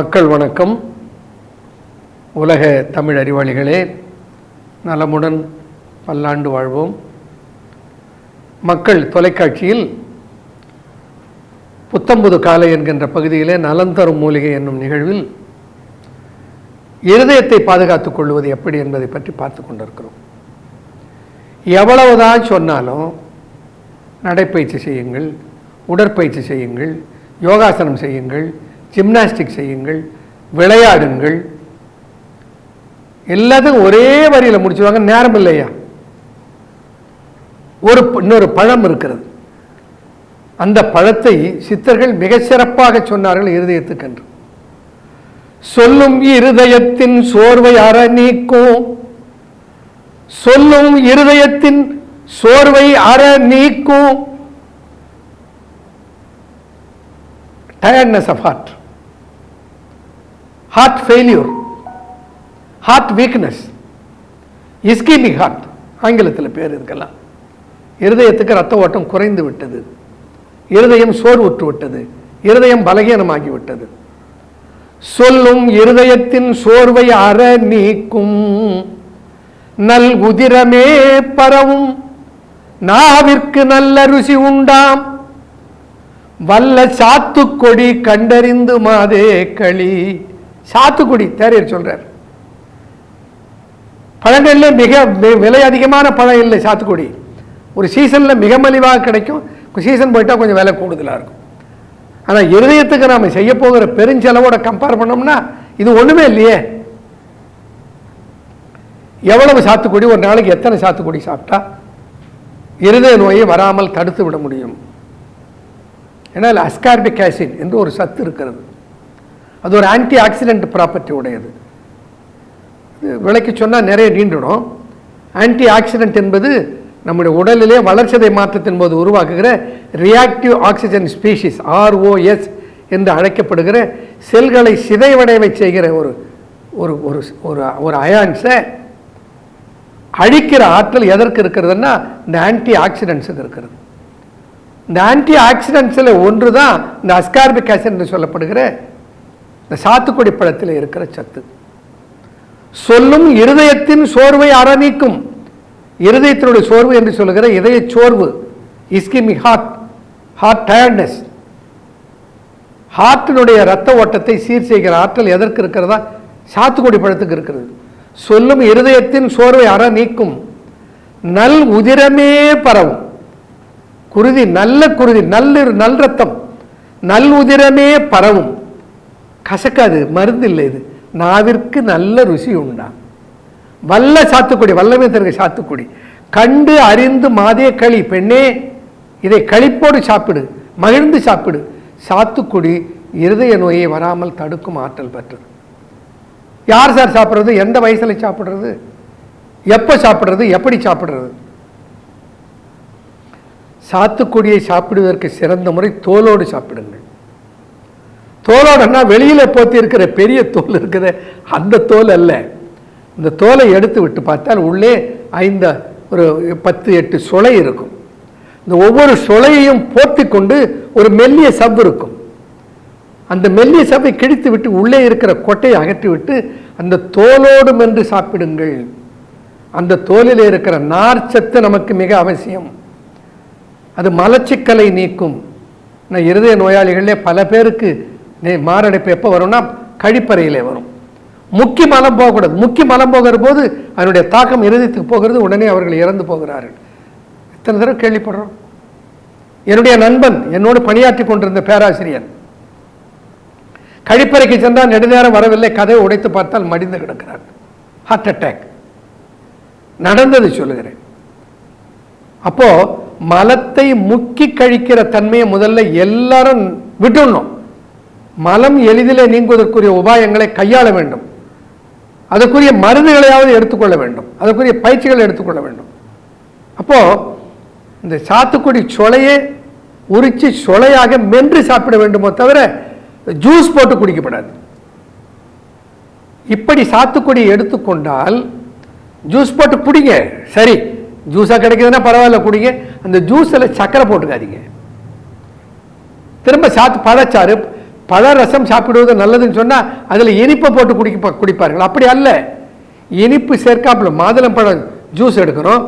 மக்கள் வணக்கம். உலக தமிழ் அறிவாளிகளே நலமுடன் பல்லாண்டு வாழ்வோம். மக்கள் தொலைக்காட்சியில் புத்தம்புது காலை என்கின்ற பகுதியிலே நலம் தரும் மூலிகை என்னும் நிகழ்வில் இருதயத்தை பாதுகாத்துக் கொள்வது எப்படி என்பதை பற்றி பார்த்து கொண்டிருக்கிறோம். எவ்வளவுதான் சொன்னாலும் நடைப்பயிற்சி செய்யுங்கள் உடற்பயிற்சி செய்யுங்கள் யோகாசனம் செய்யுங்கள் ஜிம்னாஸ்டிக் செய்யுங்கள் விளையாடுங்கள். எல்லாத்தையும் ஒரே வரியில் முடிச்சுருவாங்க நேரம் இல்லையா? ஒரு இன்னொரு பழம் இருக்கிறது. அந்த பழத்தை சித்தர்கள் மிக சிறப்பாக சொன்னார்கள் இருதயத்துக்கென்று. சொல்லும் இருதயத்தின் சோர்வை அற நீக்கும். சொல்லும் இருதயத்தின் சோர்வை அற நீக்கும். Tiredness of heart heart failure heart weakness ischemic heart ஆங்கிலத்தில் பேர் இதுக்கெல்லாம் இருதயத்துக்கு ரத்த ஓட்டம் குறைந்து விட்டது. இருதயம் சோர்வுற்று விட்டது. இருதயம் பலகீனமாகி விட்டது. சொல்லும் இருதயத்தின் சோர்வை அற நீக்கும். நல் உதிரமே பரவும். நாவிற்கு நல்ல ருசி உண்டாம். வல்ல சாத்துக்கொடி கண்டறிந்து மாதே களி. சாத்துக்குடி தேரையர் சொல்கிறார் பழங்கள்ல மிக விலை அதிகமான பழம் இல்லை சாத்துக்குடி. ஒரு சீசன்ல மிக மலிவாக கிடைக்கும். சீசன் போயிட்டா கொஞ்சம் விலை கூடுதலா இருக்கும். ஆனா இருதயத்துக்கு நாம செய்ய போகிற பெருஞ்செலவோட கம்பேர் பண்ணோம்னா இது ஒண்ணுமே இல்லையே. எவ்வளவு சாத்துக்குடி ஒரு நாளைக்கு எத்தனை சாத்துக்குடி சாப்பிட்டா இருதய நோயை வராமல் தடுத்து விட முடியும். ஏன்னா அஸ்கார்பிக் ஆசிட் என்று ஒரு சத்து இருக்கிறது. அது ஒரு ஆன்டி ஆக்சிடென்ட் ப்ராப்பர்ட்டி உடையது. விளக்கி விலைக்கு சொன்னால் நிறைய நீண்டுடும். ஆன்டி ஆக்சிடென்ட் என்பது நம்முடைய உடலிலே வளர்ச்சிதை மாற்றத்தின் போது உருவாக்குகிற ரியாக்டிவ் ஆக்சிஜன் ஸ்பீஷிஸ் ஆர்ஓஎஸ் என்று அழைக்கப்படுகிற செல்களை சிதைவடைவை செய்கிற ஒரு ஒரு ஒரு ஒரு ஒரு அயான்ஸை அழிக்கிற ஆற்றல் எதற்கு இருக்கிறதுன்னா இந்த ஆன்டி ஆக்சிடென்ட்ஸுக்கு இருக்கிறது. இந்த ஆன்டி ஆக்சிடென்ட்ஸில் ஒன்று தான் இந்த அஸ்கார்பிக் ஆசிட் என்று சொல்லப்படுகிற இந்த சாத்துக்குடி பழத்தில் இருக்கிற சத்து. சொல்லும் இருதயத்தின் சோர்வை அறநீக்கும். இருதயத்தினுடைய சோர்வு என்று சொல்லுகிற இதய சோர்வு இஸ்கிமி ஹார்ட் ஹார்ட் டயர்ட்னஸ் ஹார்ட்டினுடைய ரத்த ஓட்டத்தை சீர் செய்கிற ஆற்றல் எதற்கு இருக்கிறதா? சாத்துக்குடி பழத்துக்கு இருக்கிறது. சொல்லும் இருதயத்தின் சோர்வை அற நீக்கும் நல் உதிரமே பரவும். குருதி நல்ல குருதி நல்ல நல் ரத்தம் நல் உதிரமே பரவும். கசக்காது மருந்து இல்லை இது. நாவிற்கு நல்ல ருசி உண்டா? வல்ல சாத்துக்குடி வல்லமே தருக சாத்துக்குடி. கண்டு அறிந்து மாதே களி. பெண்ணே இதை களிப்போடு சாப்பிடு மகிழ்ந்து சாப்பிடு. சாத்துக்குடி இருதய நோயை வராமல் தடுக்கும் ஆற்றல் பெற்றது. யார் சார் சாப்பிட்றது? எந்த வயசுல சாப்பிட்றது? எப்போ சாப்பிட்றது? எப்படி சாப்பிட்றது? சாத்துக்குடியை சாப்பிடுவதற்கு சிறந்த முறை தோலோடு சாப்பிடுங்கள். தோலோடனா வெளியில் போத்தி இருக்கிற பெரிய தோல் இருக்குது. அந்த தோல் அல்ல. இந்த தோலை எடுத்து விட்டு பார்த்தால் உள்ளே ஐந்து ஒரு பத்து எட்டு சுளை இருக்கும். இந்த ஒவ்வொரு சுளையையும் போத்தி கொண்டு ஒரு மெல்லிய சவ்வு இருக்கும். அந்த மெல்லிய சவ்வை கிழித்து விட்டு உள்ளே இருக்கிற கொட்டையை அகற்றிவிட்டு அந்த தோலோடு மென்று சாப்பிடுங்கள். அந்த தோலில் இருக்கிற நார்ச்சத்து நமக்கு மிக அவசியம். அது மலச்சிக்கலை நீக்கும். நான் இருதய நோயாளிகளே பல பேருக்கு மாரடைப்பு எப்போ வரும்னா கழிப்பறையிலே வரும். முக்கி மலம் போகக்கூடாது. முக்கி மலம் போகிற போது அதனுடைய தாக்கம் இருதயத்துக்கு போகிறது உடனே அவர்கள் இறந்து போகிறார்கள். இத்தனை தடவை கேள்விப்படுறோம். என்னுடைய நண்பன் என்னோடு பணியாற்றி கொண்டிருந்த பேராசிரியர். கழிப்பறைக்கு சென்றால் நெடுநேரம் வரவில்லை. கதையை உடைத்து பார்த்தால் மடிந்து கிடக்கிறார். ஹார்ட் அட்டாக் நடந்தது சொல்லுகிறேன். அப்போ மலத்தை முக்கி கழிக்கிற தன்மையை முதல்ல எல்லாரும் விட்டுடணும். மலம் எளிதிலே நீங்குவதற்குரிய உபாயங்களை கையாள வேண்டும். அதற்குரிய மருந்துகளையாவது எடுத்துக்கொள்ள வேண்டும். அதற்குரிய பயிற்சிகளை எடுத்துக்கொள்ள வேண்டும். அப்போ இந்த சாத்துக்குடி சொலையே உரிச்சு சொலையாக மென்று சாப்பிட வேண்டுமோ தவிர ஜூஸ் போட்டு குடிக்கப்படாது. இப்படி சாத்துக்குடி எடுத்துக்கொண்டால் ஜூஸ் போட்டு குடிங்க. சரி ஜூஸாக கிடைக்குதுன்னா பரவாயில்ல குடிங்க. அந்த ஜூஸில் சக்கரை போட்டுக்காதீங்க. திரும்ப சாத்து பழச்சாறு பழ ரசம் சாப்பிடுவது நல்லதுன்னு சொன்னால் அதில் இனிப்பை போட்டு குடிக்க குடிப்பார்கள் அப்படி அல்ல. இனிப்பு சேர்க்காப்புல மாதுளம்பழம் ஜூஸ் எடுக்கிறோம்.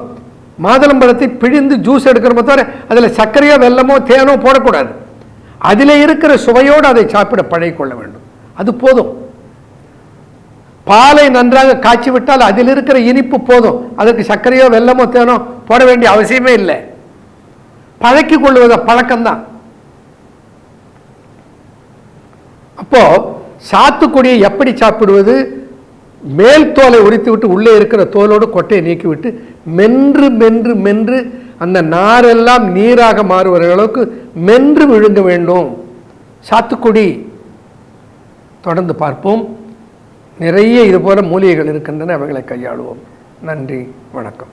மாதுளம்பழத்தை பிழிந்து ஜூஸ் எடுக்கிறோமோ தவிர அதில் சர்க்கரையோ வெல்லமோ தேனோ போடக்கூடாது. அதில் இருக்கிற சுவையோடு அதை சாப்பிட பழகிக்கொள்ள வேண்டும். அது போதும். பாலை நன்றாக காய்ச்சி விட்டால் அதில் இருக்கிற இனிப்பு போதும். அதற்கு சர்க்கரையோ வெல்லமோ தேனோ போட வேண்டிய அவசியமே இல்லை. பழக்கி கொள்வத பழக்கம்தான். அப்போது சாத்துக்குடியை எப்படி சாப்பிடுவது? மேல் தோலை உரித்து விட்டு உள்ளே இருக்கிற தோலோடு கொட்டையை நீக்கிவிட்டு மென்று மென்று மென்று அந்த நாரெல்லாம் நீராக மாறுவர அளவுக்கு மென்று விழுங்க வேண்டும். சாத்துக்குடி தொடர்ந்து பார்ப்போம். நிறைய இதுபோல மூலிகைகள் இருக்கின்றன அவைகளை கையாளுவோம். நன்றி வணக்கம்.